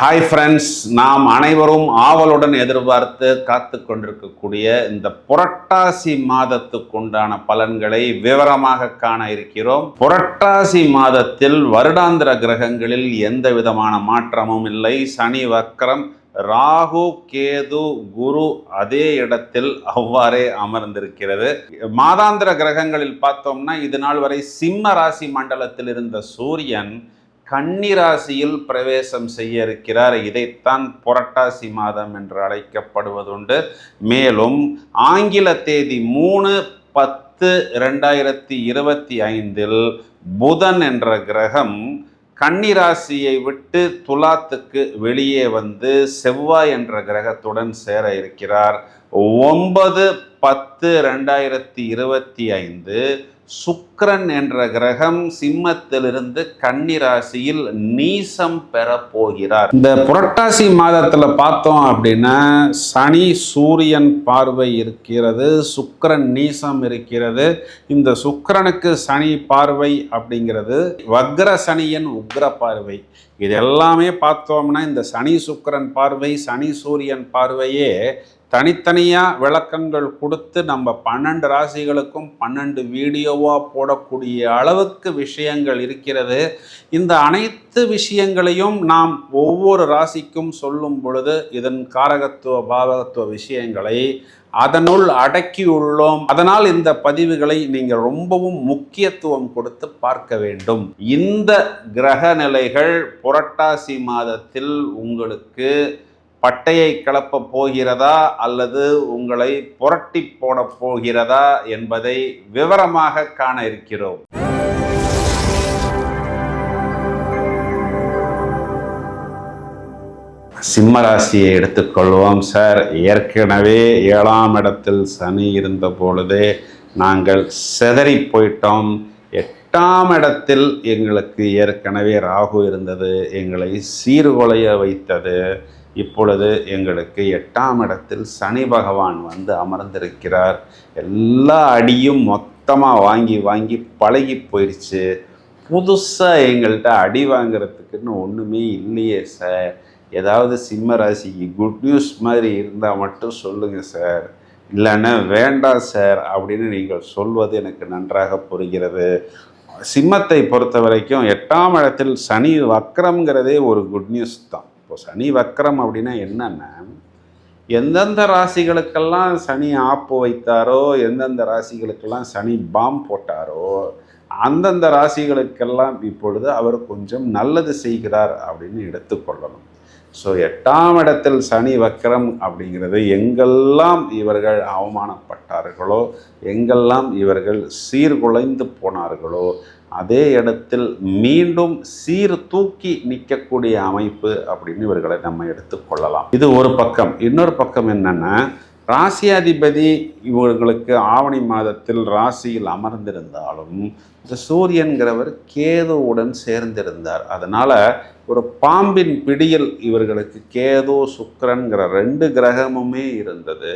Hi friends நாம் அனைவரும் ஆவலுடன் எதிர்பார்த்து காத்து கொண்டிருக்கக்கூடிய இந்த புரட்டாசி மாதத்துக்குண்டான பலன்களை விவரமாக காண இருக்கிறோம். புரட்டாசி மாதத்தில் வருடாந்திர கிரகங்களில் எந்த விதமான மாற்றமும் இல்லை. சனி வக்கரம் ராகு கேது குரு அதே இடத்தில் அவ்வாறே அமர்ந்திருக்கிறது. மாதாந்திர கிரகங்களில் பார்த்தோம்னா இது நாள் வரை சிம்ம ராசி மண்டலத்தில் இருந்த சூரியன் கன்னிராசியில் பிரவேசம் செய்ய இருக்கிறார் இதைத்தான் புரட்டாசி மாதம் என்று அழைக்கப்படுவதுண்டு. மேலும் ஆங்கில தேதி மூணு பத்து ரெண்டாயிரத்தி இருபத்தி ஐந்தில் புதன் என்ற கிரகம் கன்னிராசியை விட்டு துலாத்துக்கு வெளியே வந்து செவ்வாய் என்ற கிரகத்துடன் சேர இருக்கிறார். ஒன்பது பத்து ரெண்டாயிரத்தி இருபத்தி ஐந்து சுக்ரன் என்ற கிரகம் சிம்மத்திலிருந்து கன்னிராசியில் நீசம் பெற போகிறார். இந்த புரட்டாசி மாதத்துல பார்த்தோம் அப்படின்னா சனி சூரியன் பார்வை இருக்கிறது சுக்கரன் நீசம் இருக்கிறது. இந்த சுக்கிரனுக்கு சனி பார்வை அப்படிங்கிறது வக்ர சனியின் உக்ர பார்வை. இது எல்லாமே பார்த்தோம்னா இந்த சனி சுக்கரன் பார்வை சனி சூரியன் பார்வையே தனித்தனியாக விளக்கங்கள் கொடுத்து நம்ம பன்னெண்டு ராசிகளுக்கும் பன்னெண்டு வீடியோவாக போடக்கூடிய அளவுக்கு விஷயங்கள் இருக்கிறது. இந்த அனைத்து விஷயங்களையும் நாம் ஒவ்வொரு ராசிக்கும் சொல்லும் பொழுது இதன் காரகத்துவ பாவகத்துவ விஷயங்களை அதனுள் அடக்கியுள்ளோம் அதனால் இந்த பதிவுகளை நீங்கள் ரொம்பவும் முக்கியத்துவம் கொடுத்து பார்க்க வேண்டும். இந்த கிரக நிலைகள் புரட்டாசி மாதத்தில் உங்களுக்கு பட்டையை கிளப்ப போகிறதா அல்லது உங்களை புரட்டி போட போகிறதா என்பதை விவரமாக காண இருக்கிறோம். சிம்மராசியை எடுத்துக்கொள்வோம் சார். ஏற்கனவே ஏழாம் இடத்தில் சனி இருந்த பொழுது நாங்கள் செதறி போயிட்டோம். எட்டாம் இடத்தில் எங்களுக்கு ஏற்கனவே ராகு இருந்தது. எங்களை சீர்குலைய வைத்தது. இப்பொழுது எங்களுக்கு எட்டாம் இடத்தில் சனி பகவான் வந்து அமர்ந்திருக்கிறார். எல்லா அடியும் மொத்தமாக வாங்கி வாங்கி பழகி போயிடுச்சு. புதுசாக எங்கள்கிட்ட அடி வாங்குறதுக்குன்னு ஒன்றுமே இல்லையே சார் ஏதாவது சிம்ம ராசிக்கு குட் நியூஸ் மாதிரி இருந்தால் மட்டும் சொல்லுங்கள் சார் இல்லைன்னா வேண்டாம் சார் அப்படின்னு நீங்கள் சொல்வது எனக்கு நன்றாக புரிகிறது. சிம்மத்தை பொறுத்த வரைக்கும் எட்டாம் இடத்தில் சனி வக்கரம்ங்கிறதே ஒரு குட் நியூஸ் தான். இப்போ சனி வக்கரம் அப்படின்னா என்னென்னா எந்தெந்த ராசிகளுக்கெல்லாம் சனி ஆப்பு வைத்தாரோ எந்தெந்த ராசிகளுக்கெல்லாம் சனி பாம் போட்டாரோ அந்தந்த ராசிகளுக்கெல்லாம் இப்பொழுது அவர் கொஞ்சம் நல்லது செய்கிறார் அப்படின்னு எடுத்துக்கொள்ளணும். ஸோ எட்டாம் இடத்தில் சனி வக்கரம் அப்படிங்கிறது எங்கெல்லாம் இவர்கள் அவமானப்பட்டார்களோ எங்கெல்லாம் இவர்கள் சீர்குலைந்து போனார்களோ அதே இடத்தில் மீண்டும் சீர் தூக்கி நிற்கக்கூடிய அமைப்பு அப்படின்னு இவர்களை நம்ம எடுத்துக்கொள்ளலாம் இது ஒரு பக்கம். இன்னொரு பக்கம் என்னென்னா ராசியாதிபதி இவர்களுக்கு ஆவணி மாதத்தில் ராசியில் அமர்ந்திருந்தாலும் இந்த சூரியன்கிறவர் கேதுவுடன் சேர்ந்திருந்தார். அதனால் ஒரு பாம்பின் பிடியில் இவர்களுக்கு கேது சுக்கரன்கிற ரெண்டு கிரகமுமே இருந்தது.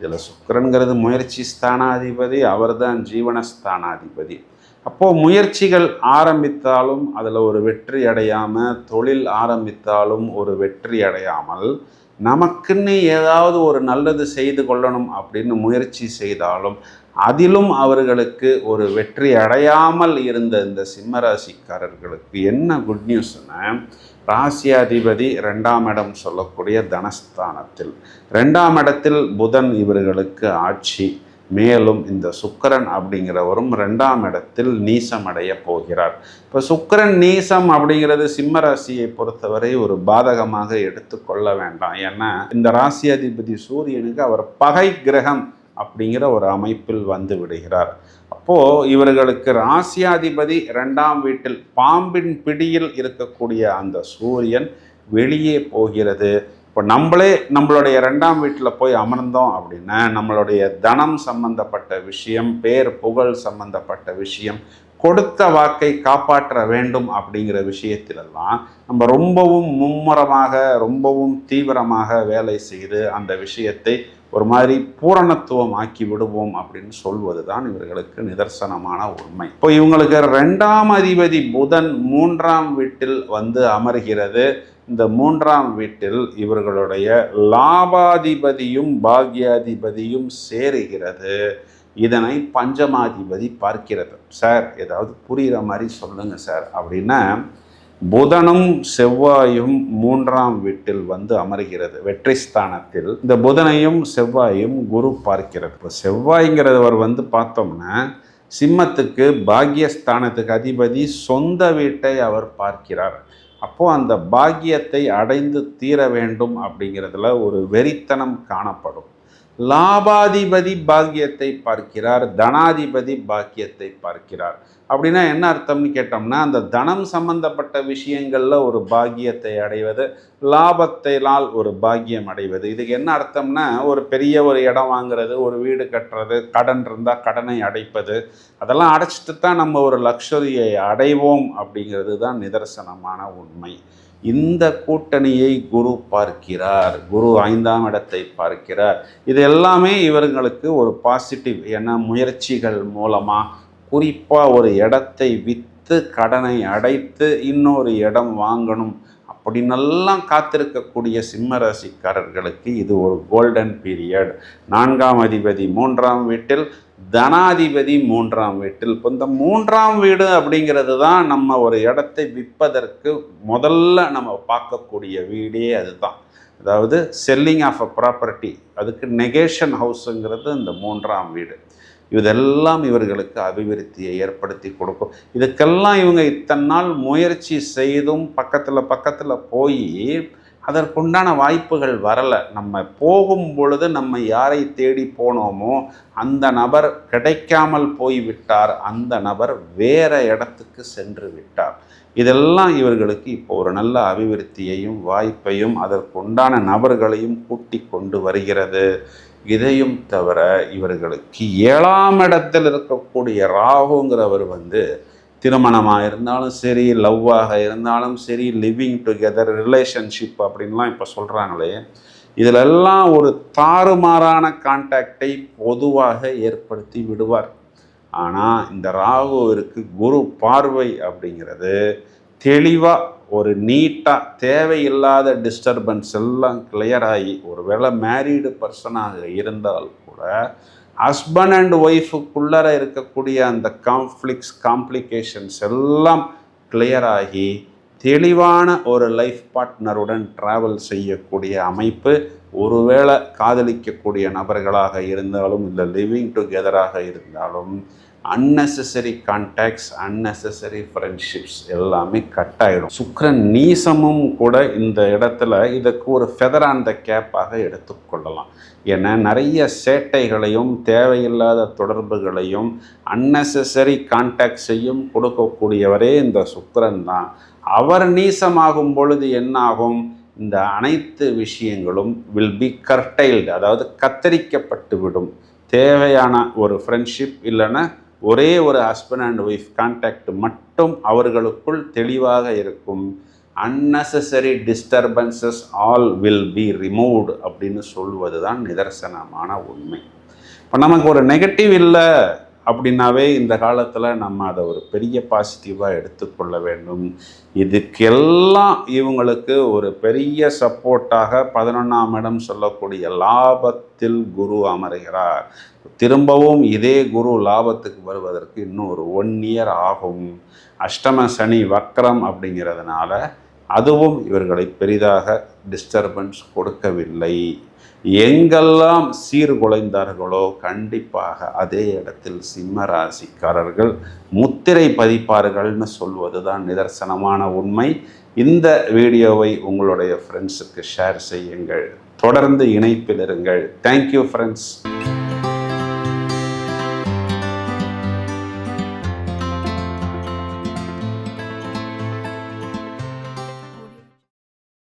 இதில் சுக்கரன்கிறது முயற்சி ஸ்தானாதிபதி அவர்தான் ஜீவனஸ்தானாதிபதி. அப்போது முயற்சிகள் ஆரம்பித்தாலும் அதில் ஒரு வெற்றி அடையாமல் தொழில் ஆரம்பித்தாலும் ஒரு வெற்றி அடையாமல் நமக்குன்னு ஏதாவது ஒரு நல்லது செய்து கொள்ளணும் அப்படின்னு முயற்சி செய்தாலும் அதிலும் அவர்களுக்கு ஒரு வெற்றி அடையாமல் இருந்த இந்த சிம்மராசிக்காரர்களுக்கு என்ன குட் நியூஸ்னா ராசியாதிபதி ரெண்டாம் இடம் சொல்லக்கூடிய தனஸ்தானத்தில். ரெண்டாம் இடத்தில் புதன் இவர்களுக்கு ஆட்சி. மேலும் இந்த சுக்கரன் அப்படிங்கிறவரும் ரெண்டாம் இடத்தில் நீசம் அடைய போகிறார். இப்போ சுக்கரன் நீசம் அப்படிங்கிறது சிம்ம ராசியை பொறுத்தவரை ஒரு பாதகமாக எடுத்துக்கொள்ள வேண்டாம். ஏன்னா இந்த ராசி அதிபதி சூரியனுக்கு அவர் பகை கிரகம் அப்படிங்கிற ஒரு அமைப்பில் வந்து விடுகிறார். அப்போது இவர்களுக்கு ராசியாதிபதி ரெண்டாம் வீட்டில் பாம்பின் பிடியில் இருக்கக்கூடிய அந்த சூரியன் வெளியே போகிறது. இப்போ நம்மளே நம்மளுடைய ரெண்டாம் வீட்டில் போய் அமர்ந்தோம் அப்படின்னா நம்மளுடைய தனம் சம்பந்தப்பட்ட விஷயம் பேர் புகழ் சம்பந்தப்பட்ட விஷயம் கொடுத்த வாக்கை காப்பாற்ற வேண்டும் அப்படிங்கிற விஷயத்திலெல்லாம் நம்ம ரொம்பவும் மும்முரமாக ரொம்பவும் தீவிரமாக வேலை செய்து அந்த விஷயத்தை ஒரு மாதிரி பூரணத்துவம் ஆக்கி விடுவோம் அப்படின்னு சொல்வது தான் இவர்களுக்கு நிதர்சனமான உண்மை. இப்போ இவங்களுக்கு ரெண்டாம் அதிபதி புதன் மூன்றாம் வீட்டில் வந்து அமர்கிறது. இந்த மூன்றாம் வீட்டில் இவர்களுடைய லாபாதிபதியும் பாக்யாதிபதியும் சேருகிறது. இதனை பஞ்சமாதிபதி பார்க்கிறது. சார் ஏதாவது புரிகிற மாதிரி சொல்லுங்க சார். அப்படின்னா புதனும் செவ்வாயும் மூன்றாம் வீட்டில் வந்து அமர்கிறது. வெற்றி ஸ்தானத்தில் இந்த புதனையும் செவ்வாயும் குரு பார்க்கிறது. இப்போ செவ்வாய்ங்கிறவர் வந்து பார்த்தோம்னா சிம்மத்துக்கு பாக்யஸ்தானத்துக்கு அதிபதி சொந்த வீட்டை அவர் பார்க்கிறார். அப்போது அந்த பாக்கியத்தை அடைந்து தீர வேண்டும் அப்படிங்கிறதுல ஒரு வெறித்தனம் காணப்படும். லாபாதிபதி பாக்கியத்தை பார்க்கிறார் தனாதிபதி பாக்கியத்தை பார்க்கிறார். அப்படின்னா என்ன அர்த்தம்னு கேட்டோம்னா அந்த தனம் சம்பந்தப்பட்ட விஷயங்களில் ஒரு பாக்கியத்தை அடைவது லாபத்தினால் ஒரு பாக்கியம் அடைவது. இதுக்கு என்ன அர்த்தம்னா ஒரு பெரிய ஒரு இடம் வாங்குறது ஒரு வீடு கட்டுறது கடன் இருந்தால் கடனை அடைப்பது. அதெல்லாம் அடைச்சிட்டு தான் நம்ம ஒரு லக்ஸரியை அடைவோம் அப்படிங்கிறது தான் நிதர்சனமான உண்மை. இந்த கூட்டணியை குரு பார்க்கிறார். குரு ஐந்தாம் இடத்தை பார்க்கிறார். இது எல்லாமே இவர்களுக்கு ஒரு பாசிட்டிவ் ஏன்னா முயற்சிகள் மூலமாக குறிப்பாக ஒரு இடத்தை விற்று கடனை அடைத்து இன்னொரு இடம் வாங்கணும் அப்படின்னெல்லாம் காத்திருக்கக்கூடிய சிம்ம ராசிக்காரர்களுக்கு இது ஒரு கோல்டன் பீரியட் நான்காம் அதிபதி மூன்றாம் வீட்டில் தனாதிபதி மூன்றாம் வீட்டில். இப்போ இந்த மூன்றாம் வீடு அப்படிங்கிறது தான் நம்ம ஒரு இடத்தை விற்பதற்கு முதல்ல நம்ம பார்க்கக்கூடிய வீடே அதுதான். அதாவது செல்லிங் ஆஃப் அ ப்ராப்பர்ட்டி அதுக்கு நெகேஷன் ஹவுஸுங்கிறது இந்த மூன்றாம் வீடு. இதெல்லாம் இவர்களுக்கு அபிவிருத்தியை ஏற்படுத்தி கொடுக்கும். இதுக்கெல்லாம் இவங்க இத்தனை நாள் முயற்சி செய்தும் பக்கத்தில் பக்கத்தில் போய் அதற்குண்டான வாய்ப்புகள் வரலை. நம்ம போகும் பொழுது நம்ம யாரை தேடி போனோமோ அந்த நபர் கிடைக்காமல் போய்விட்டார். அந்த நபர் வேற இடத்துக்கு சென்று விட்டார். இதெல்லாம் இவர்களுக்கு இப்போ ஒரு நல்ல அபிவிருத்தியையும் வாய்ப்பையும் அதற்குண்டான நபர்களையும் கூட்டி கொண்டு வருகிறது. இதையும் தவிர இவர்களுக்கு ஏழாம் இடத்தில் இருக்கக்கூடிய ராகுங்கிறவர் வந்து திருமணமாக இருந்தாலும் சரி லவ்வாக இருந்தாலும் சரி லிவிங் டுகெதர் ரிலேஷன்ஷிப் அப்படின்லாம் இப்போ சொல்கிறாங்களே இதிலெல்லாம் ஒரு தாறுமாறான கான்டாக்டை பொதுவாக ஏற்படுத்தி விடுவார். ஆனால் இந்த ராகுவிற்கு குரு பார்வை அப்படிங்கிறது தெளிவாக ஒரு நீட்டாக தேவையில்லாத டிஸ்டர்பன்ஸ் எல்லாம் கிளியர் ஆகி ஒரு வேளை மேரீடு பர்சனாக இருந்தால் கூட ஹஸ்பண்ட் அண்ட் ஒய்ஃபுக்குள்ளார இருக்கக்கூடிய அந்த கான்ஃப்ளிக்ஸ் காம்ப்ளிகேஷன்ஸ் எல்லாம் கிளியர் ஆகி தெளிவான ஒரு லைஃப் பார்ட்னருடன் ட்ராவல் செய்யக்கூடிய அமைப்பு ஒருவேளை காதலிக்கக்கூடிய நபர்களாக இருந்தாலும் இல்லை லிவிங் டுகெதராக இருந்தாலும் அன்னெசரி கான்டாக்ட்ஸ் அன்னெசரி ஃப்ரெண்ட்ஷிப்ஸ் எல்லாமே கட் ஆகிடும் சுக்கரன் நீசமும் கூட இந்த இடத்துல இதுக்கு ஒரு ஃபெதர் ஆன் த கேப்பாக எடுத்துக்கொள்ளலாம் ஏன்னா நிறைய சேட்டைகளையும் தேவையில்லாத தொடர்புகளையும் அன்னெசரி கான்டாக்ட்ஸையும் கொடுக்கக்கூடியவரே இந்த சுக்கரன் தான். அவர் நீசமாகும் பொழுது என்னாகும்? இந்த அனைத்து விஷயங்களும் வில் பி கர்டைல்டு அதாவது கத்தரிக்கப்பட்டு விடும். தேவையான ஒரு ஃப்ரெண்ட்ஷிப் இல்லைன்னா ஒரே ஒரு ஹஸ்பண்ட் அண்ட் ஒய்ஃப் கான்டாக்ட் மட்டும் அவர்களுக்குள் தெளிவாக இருக்கும். Unnecessary disturbances all will be removed அப்படின்னு சொல்வது தான் நிதர்சனமான உண்மை. இப்போ நமக்கு ஒரு நெகட்டிவ் இல்லை. அப்படின்னாவே இந்த காலத்தில் நம்ம அதை ஒரு பெரிய பாசிட்டிவாக எடுத்துக்கொள்ள வேண்டும். இதுக்கெல்லாம் இவங்களுக்கு ஒரு பெரிய சப்போர்ட்டாக பதினொன்றாம் இடம் சொல்லக்கூடிய லாபத்தில் குரு அமர்கிறார். திரும்பவும் இதே குரு லாபத்துக்கு வருவதற்கு இன்னும் ஒரு ஒன் இயர் ஆகும். அஷ்டம சனி வக்ரம் அப்படிங்கிறதுனால அதுவும் இவர்களை பெரிதாக டிஸ்டர்பன்ஸ் கொடுக்கவில்லை. எங்கெல்லாம் சீர்குலைந்தார்களோ கண்டிப்பாக அதே இடத்தில் சிம்ம ராசிக்காரர்கள் முத்திரை பதிப்பார்கள்னு சொல்வது தான் நிதர்சனமான உண்மை. இந்த வீடியோவை உங்களுடைய ஃப்ரெண்ட்ஸுக்கு ஷேர் செய்யுங்கள். தொடர்ந்து இணைப்பில் இருங்கள். Thank you friends